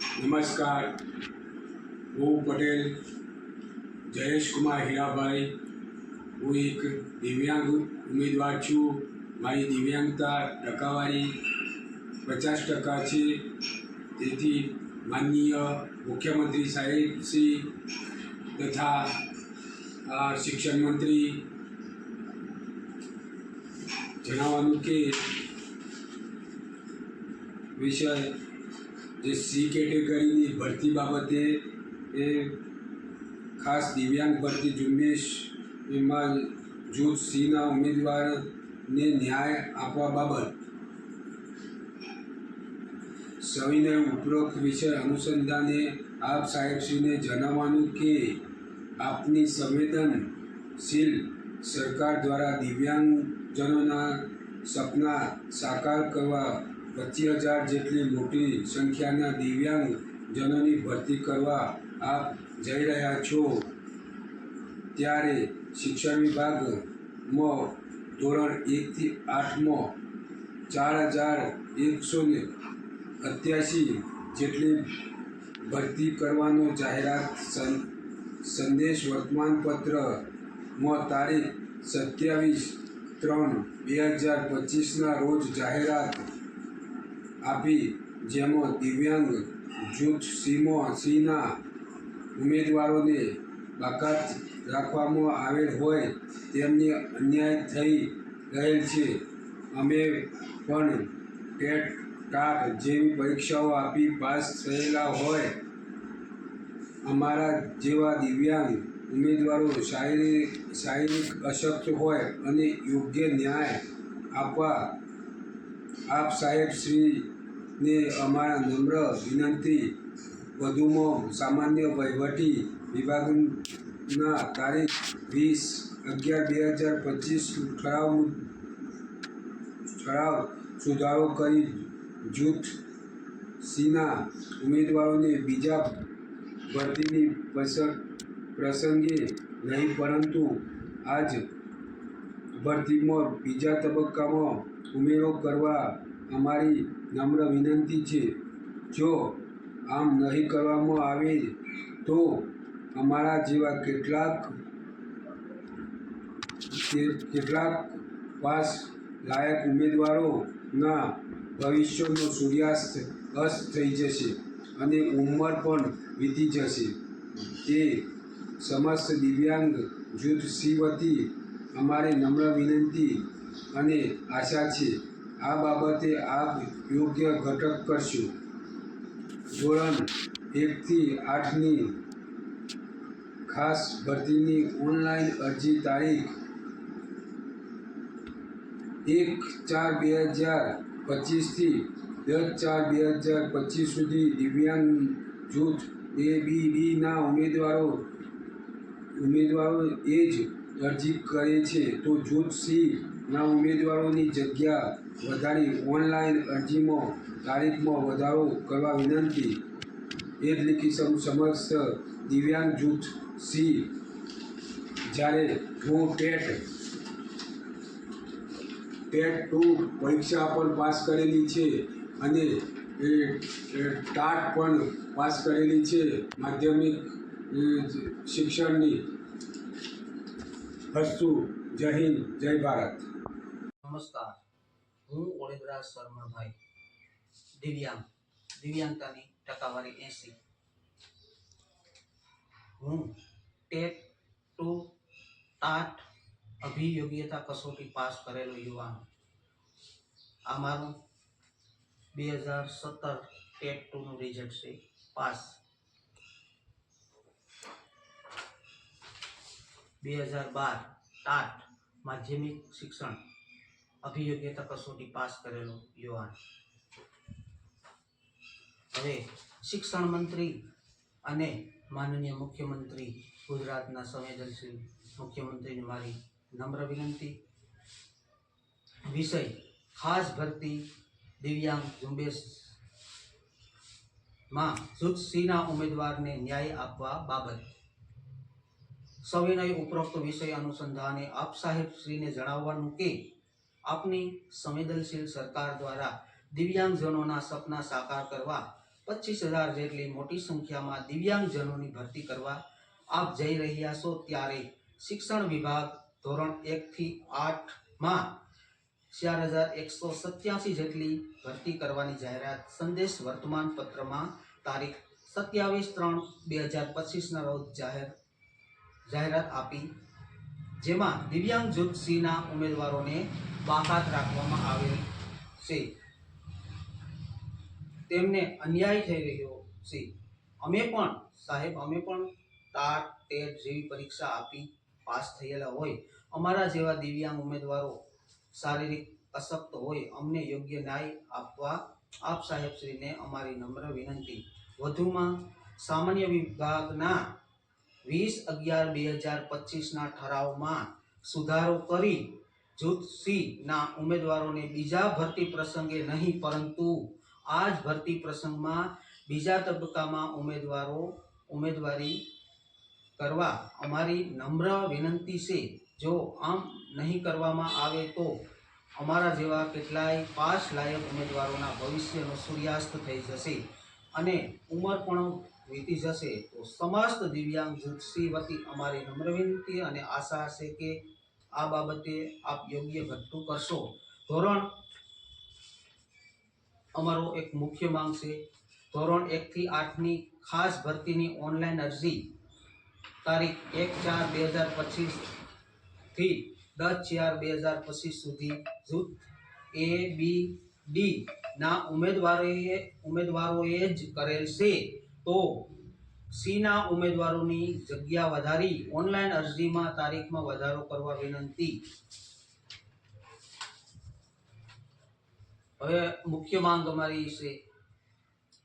નમસ્કાર હું પટેલ જયેશ કુમાર હીરાભાઈ હું એક દિવ્યાંગ ઉમેદવાર છું. મારી દિવ્યાંગતા ટકાવારી પચાસ ટકા છે. તેથી માનનીય મુખ્યમંત્રી સાહેબ શ્રી તથા આ શિક્ષણ મંત્રી જણાવવાનું કે વિષય જે સી કેટેગરીની ભરતી બાબતે એ ખાસ દિવ્યાંગ ભરતી ઝુંબેશ એમાં જૂથ સીના ઉમેદવારને ન્યાય આપવા બાબત સવિનય ઉપરોક્ત વિષય અનુસંધાને આપ સાહેબશ્રીને જણાવવાનું કે આપની સંવેદનશીલ સરકાર દ્વારા દિવ્યાંગજનોના સપના સાકાર કરવા પચીસ હજાર જેટલી મોટી સંખ્યાના દિવ્યાંગ જનોની ભરતી કરવા આપ જઈ રહ્યા છો. ત્યારે શિક્ષણ વિભાગમાં ધોરણ એકથી આઠમાં ચાર હજાર એકસો ને અત્યાસી જેટલી ભરતી કરવાનો જાહેરાત સંદેશ વર્તમાનપત્રમાં તારીખ સત્યાવીસ ત્રણ બે હજાર પચીસના રોજ જાહેરાત આપી, જેમાં દિવ્યાંગ જૂથ સીમો સીના ઉમેદવારોને બાકાત રાખવામાં આવેલ હોય તેમને અન્યાય થઈ રહેલ છે. અમે પણ ટેટ ટાટ જેવી પરીક્ષાઓ આપી પાસ થયેલા હોય. અમારા જેવા દિવ્યાંગ ઉમેદવારો શારીરિક શારીરિક અશક્ત હોય અને યોગ્ય ન્યાય આપવા આપ સાહેબ શ્રીને અમારા નમ્ર વિનંતી, વધુમાં સામાન્ય વહીવટી વિભાગના તારીખ વીસ અગિયાર બે હજાર પચીસ ઠરાવ ઠરાવ સુધારો કરી જૂથ સીના ઉમેદવારોને બીજા ભરતીની પસંદ પ્રસંગે નહીં પરંતુ આજ ભરતીમાં બીજા તબક્કામાં ઉમેરો કરવા અમારી નમ્ર વિનંતી છે. જો આમ નહીં કરવામાં આવે તો અમારા જેવા કેટલાક કેટલાક પાસ લાયક ઉમેદવારોના ભવિષ્યનો સૂર્યાસ્ત અસ્ત થઈ જશે અને ઉંમર પણ વીતી જશે. તે સમસ્ત દિવ્યાંગ જૂથ સી વતી અમારે નમ્ર વિનંતી અને આશા છે આ બાબતે આપ યોગ્ય ઘટક કરશો. ધોરણ એકથી આઠની ખાસ ભરતીની ઓનલાઈન અરજી તારીખ એક ચાર બે હજાર પચીસથી દસ ચાર બે હજાર પચીસ સુધી દિવ્યાંગ જૂથ એ બી ડીના ઉમેદવારો ઉમેદવારો એ જ અરજી કરે છે, તો જૂથ સીના ઉમેદવારોની જગ્યા વધારી ઓનલાઈન અરજીમાં, તારીખમાં વધારો કરવા વિનંતી. એપ્લિકેશન સમક્ષ દિવ્યાંગ જૂથ સી જ્યારે હું ટેટ ટેટ ટુ પરીક્ષા પણ પાસ કરેલી છે અને, એ એ, ટાટ પણ પાસ કરેલી છે માધ્યમિક શિક્ષણની. હસ્તુ, જય હિન્દ, જય ભારત. નમસ્કાર. હું ઓળેદરા શર્માભાઈ, દિવ્યાંગ, દિવ્યાંગતાની ટકાવારી એંસી. હું ટેટ ટુ ટાટ અભિયોગ્યતા કસોટી પાસ કરેલો યુવાન. આ મારું બે હજાર સત્તર ટેટ ટુનું રિઝલ્ટ છે. પાસ. બે હજાર બાર ટાટ માધ્યમિક શિક્ષણ અભિયોગ્યતા કસોટી પાસ કરેલો યુવાન. હવે શિક્ષણ મંત્રી અને માનનીય મુખ્યમંત્રી ગુજરાતના સંવેદનશીલ મુખ્યમંત્રીને મારી નમ્ર વિનંતી. વિષય ખાસ ભરતી દિવ્યાંગ ઝુંબેશમાં જૂથ સીના ઉમેદવારને ન્યાય આપવા બાબત. સવિનય ઉપરોક્ત વિષય અનુસંધાને આપ સાહેબ શ્રીને જણાવવાનું કે, આપની સંવેદનશીલ સરકાર દ્વારા દિવ્યાંગજનોના સપના સાકાર કરવા પચીસ હજાર જેટલી મોટી સંખ્યામાં દિવ્યાંગજનોની ભરતી કરવા આપ જઈ રહ્યા છો ત્યારે શિક્ષણ વિભાગ ધોરણ એકથી આઠમાં ચાર હજાર એકસો સત્યાસી જેટલી ભરતી કરવાની જાહેરાત સંદેશ વર્તમાન પત્રમાં તારીખ સત્યાવીસ ત્રણ બે હજાર પચીસના રોજ જાહેર જાહેરાત આપી, જેમાં દિવ્યાંગ જૂથ ઉમેદવારોને બાકાત રાખવામાં આવેલ છે. તેમને અન્યાય થઈ રહ્યો છે. અમે પણ, સાહેબ, અમે પણ ટાટ ટેટ જેવી પરીક્ષા આપી પાસ થયેલા હોય. અમારા જેવા દિવ્યાંગ ઉમેદવારો શારીરિક અશક્ત હોય, અમને યોગ્ય ન્યાય આપવા આપ સાહેબશ્રીને અમારી નમ્ર વિનંતી. વધુમાં સામાન્ય વિભાગના વીસ અગિયાર બે હજાર પચીસના ઠરાવમાં સુધારો કરી જૂથ સીના ઉમેદવારોને બીજા ભરતી પ્રસંગે નહીં, પરંતુ આ જ ભરતી પ્રસંગમાં બીજા તબક્કામાં ઉમેદવારો, ઉમેદવારી કરવા અમારી નમ્ર વિનંતી છે. જો આમ નહીં કરવામાં આવે તો અમારા જેવા કેટલાય પાસ લાયક ઉમેદવારોના ભવિષ્યનો સૂર્યાસ્ત થઈ જશે અને ઉંમર પણ વીતી જશે તો સમસ્ત દિવ્યાંગ જૂથ સી વતી અમારી નમ્ર વિનંતી અને આશા છે કે આ બાબતે આપ યોગ્ય ઘટતું કરશો. ધોરણ અમારો એક મુખ્ય માંગ છે. ધોરણ એકથી આઠની ખાસ ભરતીની ઓનલાઈન અરજી તારીખ એક ચાર બે હજાર પચીસથી દસ ચાર બે હજાર પચીસ સુધી જૂથ એ, બી, ડી ના ઉમેદવારોએ ઉમેદવારોએ જ કરેલ છે. તો સીના ઉમેદવારોની જગ્યા વધારી, ઓનલાઈન અરજીમાં તારીખમાં વધારો કરવા વિનંતી. હવે મુખ્ય માંગ અમારી છે,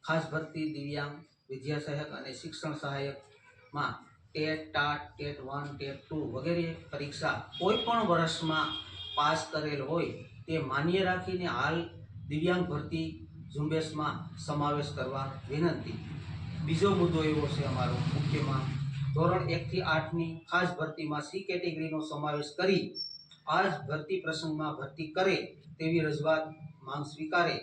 ખાસ ભરતી દિવ્યાંગ વિદ્યા સહાયક અને શિક્ષણ સહાયકમાં TET, TAT, TET one, TET two વગેરે પરીક્ષા કોઈ પણ વર્ષમાં પાસ કરેલ હોય તે માન્ય રાખીને હાલ દિવ્યાંગ ભરતી ઝુંબેશમાં સમાવેશ કરવા વિનંતી. બીજો મુદ્દો એવો છે અમારો, મુખ્યમાં ધોરણ એકથી આઠની ખાસ ભરતીમાં સી કેટેગરીનો સમાવેશ કરી આ ભરતી પ્રસંગમાં ભરતી કરે તેવી રજૂઆત માંગ સ્વીકારે.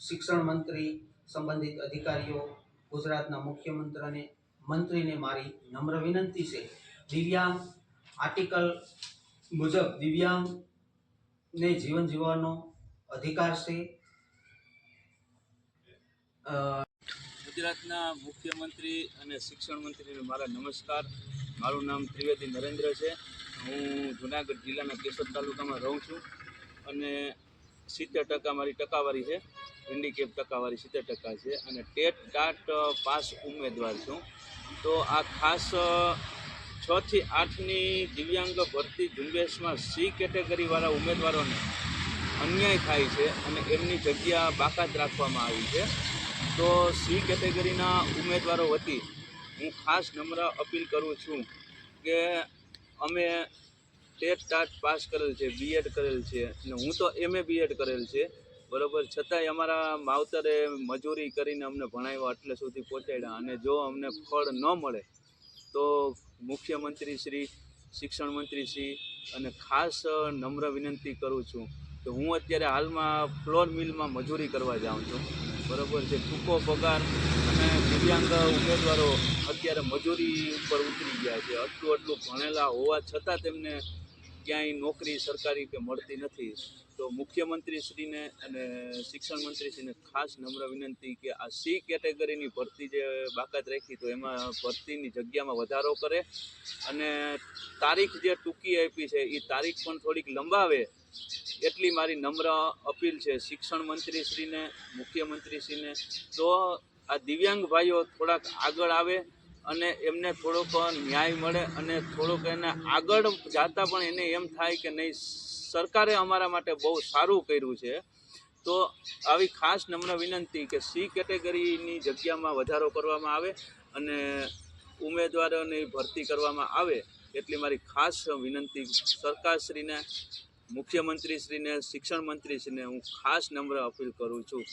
શિક્ષણ મંત્રી, સંબંધિત અધિકારીઓ, ગુજરાતના મુખ્યમંત્રીને મંત્રીને મારી નમ્ર વિનંતી છે. દિવ્યાંગ આર્ટિકલ મુજબ દિવ્યાંગને જીવન જીવવાનો અધિકાર છે. ગુજરાતના મુખ્યમંત્રી અને શિક્ષણ મંત્રીને મારા નમસ્કાર. મારું નામ ત્રિવેદી નરેન્દ્ર છે. હું જુનાગઢ જિલ્લાના કેશોદ તાલુકામાં રહું છું અને સિત્તેર ટકા મારી ટકાવારી છે. હેન્ડીકેપ ટકાવારી સિત્તેર ટકા છે અને ટેટ ટાટ પાસ ઉમેદવાર છું. તો આ ખાસ છ થી આઠની દિવ્યાંગ ભરતી ઝુંબેશમાં સી કેટેગરીવાળા ઉમેદવારોને અન્યાય થાય છે અને એમની જગ્યા બાકાત રાખવામાં આવી છે. તો સી કેટેગરીના ઉમેદવારો વતી હું ખાસ નમ્ર અપીલ કરું છું કે અમે ટેટ ટાટ પાસ કરેલ છે બીએડ કરેલ છે અને હું તો એમએ બીએડ કરેલ છે, બરાબર? છતાંય અમારા માવતરે મજૂરી કરીને અમને ભણાવ્યા એટલે સુધી પહોંચાડ્યા અને જો અમને ફળ ન મળે તો મુખ્યમંત્રી શ્રી, શિક્ષણ મંત્રી શ્રી અને ખાસ નમ્ર વિનંતી કરું છું કે હું અત્યારે હાલમાં ફ્લોર મિલમાં મજૂરી કરવા જાઉં છું. બરોબર છે. ટૂંકો પગાર અને દિવ્યાંગ ઉમેદવારો અત્યારે મજૂરી ઉપર ઉતરી ગયા છે. આટલું આટલું ભણેલા હોવા છતાં તેમને ક્યાંય નોકરી સરકારી કે મળતી નથી. તો મુખ્યમંત્રીશ્રીને અને શિક્ષણ મંત્રીશ્રીને ખાસ નમ્ર વિનંતી કે આ સી કેટેગરીની ભરતી જે બાકાત રાખી તો એમાં ભરતીની જગ્યામાં વધારો કરે અને તારીખ જે ટૂંકી આપી છે એ તારીખ પણ થોડીક લંબાવે. એટલી મારી નમ્ર અપીલ છે શિક્ષણ મંત્રીશ્રીને, મુખ્યમંત્રીશ્રીને. તો આ દિવ્યાંગ ભાઈઓ થોડાક આગળ આવે અને એમને થોડોક ન્યાય મળે અને થોડોક એને આગળ જાતા પણ એને એમ થાય કે નહીં, સરકારે અમારા માટે બહુ સારું કર્યું છે. તો આવી ખાસ નમ્ર વિનંતી કે સી કેટેગરીની જગ્યામાં વધારો કરવામાં આવે અને ઉમેદવારોની ભરતી કરવામાં આવે, એટલી મારી ખાસ વિનંતી સરકારશ્રીને. મુખ્યમંત્રીશ્રીને શિક્ષણ મંત્રીશ્રીને હું ખાસ નમ્ર અપીલ કરું છું.